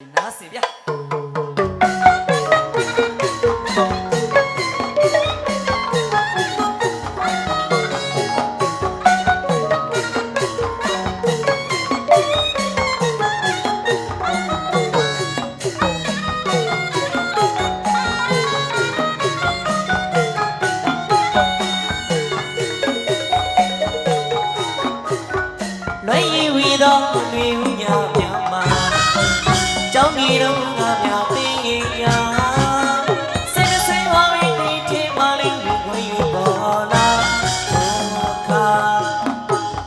နားစင်ဗျ လွယ်ရည်ဝီသောတွေဥညာမြမှာကျောင်းကြီးတော်ကမြသိရင်ညာစိတ်ဆွေးဝါဝီဒီချင်မလေးဝီဝီပေါ်လာဒုက္ ခ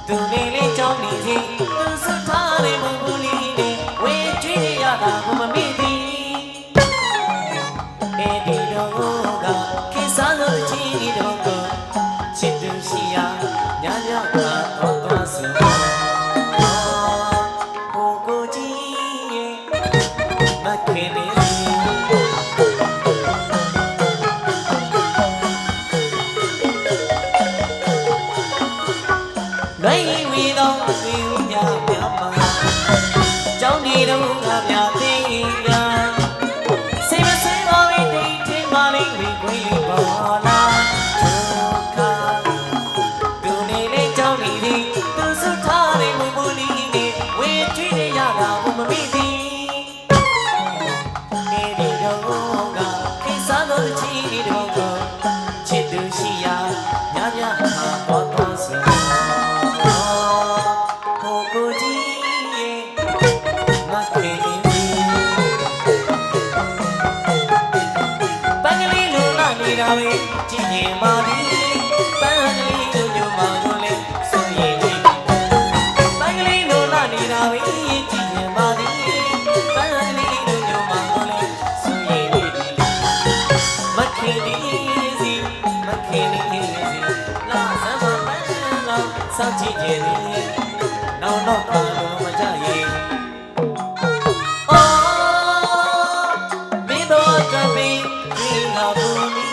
သူလေးလေးကျောင်းနေစီသူစွတ်ထားတဲ့မဘူးလေးနဲ့ဝေကြည့်ရတာကိုမမေ့သည်အဲဒီတော့ကကိစ္စလို့ချီတော့ကချစ်သူရှိရာညာညာက ညမြမှာကျောင်းဒီတော့ငါမြသေးရာစိတ်မဆွေးပါဝီတိထင်ပါလိမ့်ဝီခွေးပေါ်လာဒုက္ခသူနေလေကြောင်းနေသည်သူစွတ်ထားတဲ့မူမူလေးနဲ့ဝေထွေးရရတာဘုမမိသည်နေဒီတော့ကခိစားတော့ချီဒီတော့ကချစ်သူရှိရာညညမှာပေါ် စီမခင်ဒီစီလာစမ်းမပန်းတော့စောင့်ကြည့်ကြသည်နောက်တော့ပါလို့မကြရင်အော်မင်းတို့အတွက်ပင်ဒီငါဘူးမီ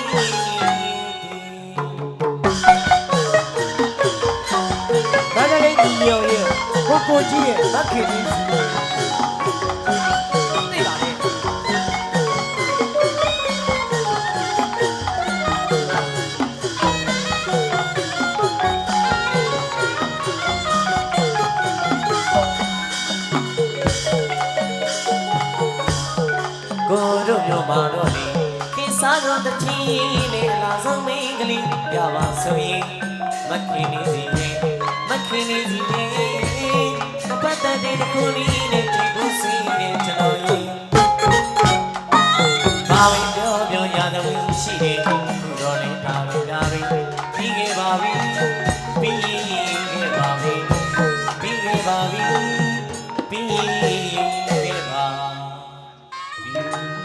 ဒါကြလေးဒီရောရဲ့ကိုကိုကြီးရဲ့လက်ခေကြီး ကိစားတော့တချီလေးလာဆုံးမင်းကလေးပြပါဆိုရင်မခင်နေစီနဲ့မခင်နေစီနဲ့မပတ်တဲ့တဲ့ခုလေးနဲ့ဒီကိုစီနဲ့ကျွန်တော်ရင်ဘာဝင်ပြောပြောရတဲ့ဝင်ရှိတယ်ခုတော့လည်းတာလို့ဒါပဲပြီးခဲ့ပါပြီပြီးခဲ့ပါပြီပြီးခဲ့ပါပြီပြီးခဲ့ပါပြီ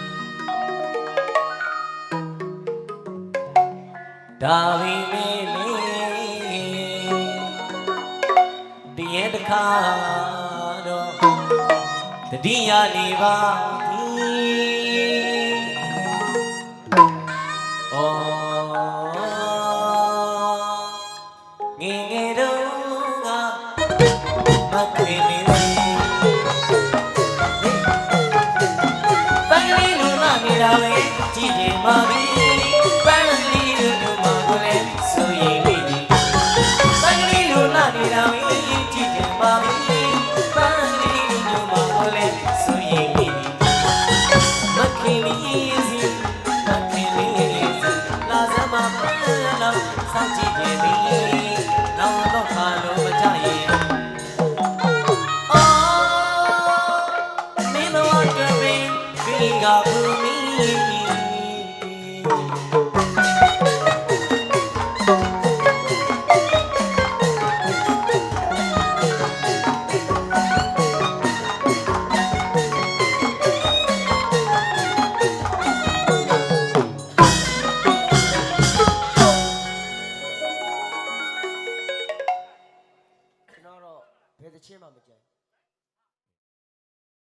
ဒါဝိမေလေတည်ရဲ့တခါတော့တတိယနေပါ 나는 ஆரம்பித்தேன்